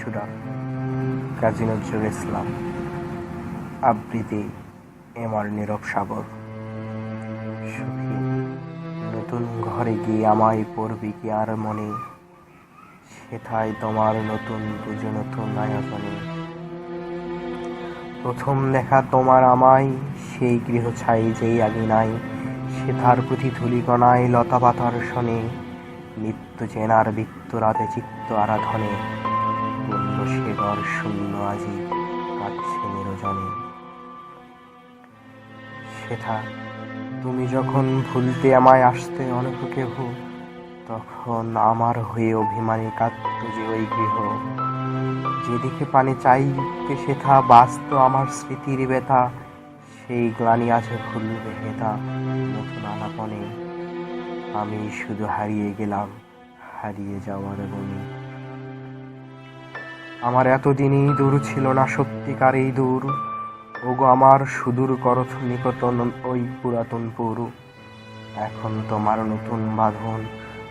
পিছুডা কাজী নজরুল ইসলাম, আবৃত্তি এমার নীরব সাগর। সখী, নতুন ঘরে গিয়ে আমায় পড়বি কি আর মনে? সেথায় তোমার নতুন পুজো নতুন আয়োজনে প্রথম দেখা তোমার আমায়, সেই গৃহ ছাই যেই আগে নাই, সেথার প্রতি ধুলিকণায় লতা পাতার শনে নিত্য চেনার বৃত্ত রাতে চিত্ত আরাধনে। পূর্ণ সেবর শূন্য আজি কাটছে নিরজনে। সেথা তুমি যখন ভুলতে আমায় আসতে অনেক কেহ তখন আমার হয়ে অভিমানী কাঁদত যে ওই গৃহ। যেদিকে পানি চাইতে সেথা বাস্ত আমার স্মৃতির ব্যথা, সেই গ্লানি আছে ভুলবে হেতা নতুন আলাপনে। আমি শুধু হারিয়ে গেলাম, হারিয়ে যাওয়ার বনে। আমার এতদিনই দূর ছিল না সত্যিকার এই দূর। ওগো আমার সুদূর করথ নিকটন ওই পুরাতন পুরু। এখন তোমার নতুন বাঁধন,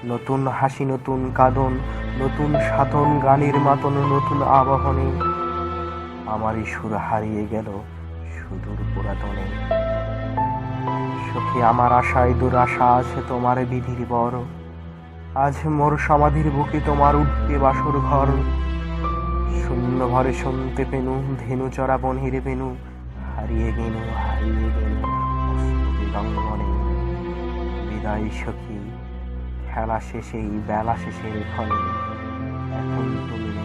নতুন হাসি, নতুন কাঁদন, নতুন সাধন গানের মাতন, নতুন আবাহনে। আমারই সুর হারিয়ে গেল সুদূর পুরাতনে। সখী, আমার আশায় দুরাশা আছে তোমার বিধির বড় আজ মোর সমাধির বুকে তোমার উঠবে বাসর ঘর। শূন্য ভরে শুনতে পেনু, ধেনু চড়া বনহিরে পেনু, হারিয়ে গেনু হারিয়ে গেনু অস্তবিদঙ্গনে বিদায় সখী, খেলা শেষেই, বেলা শেষের ফলে, এখন তুমি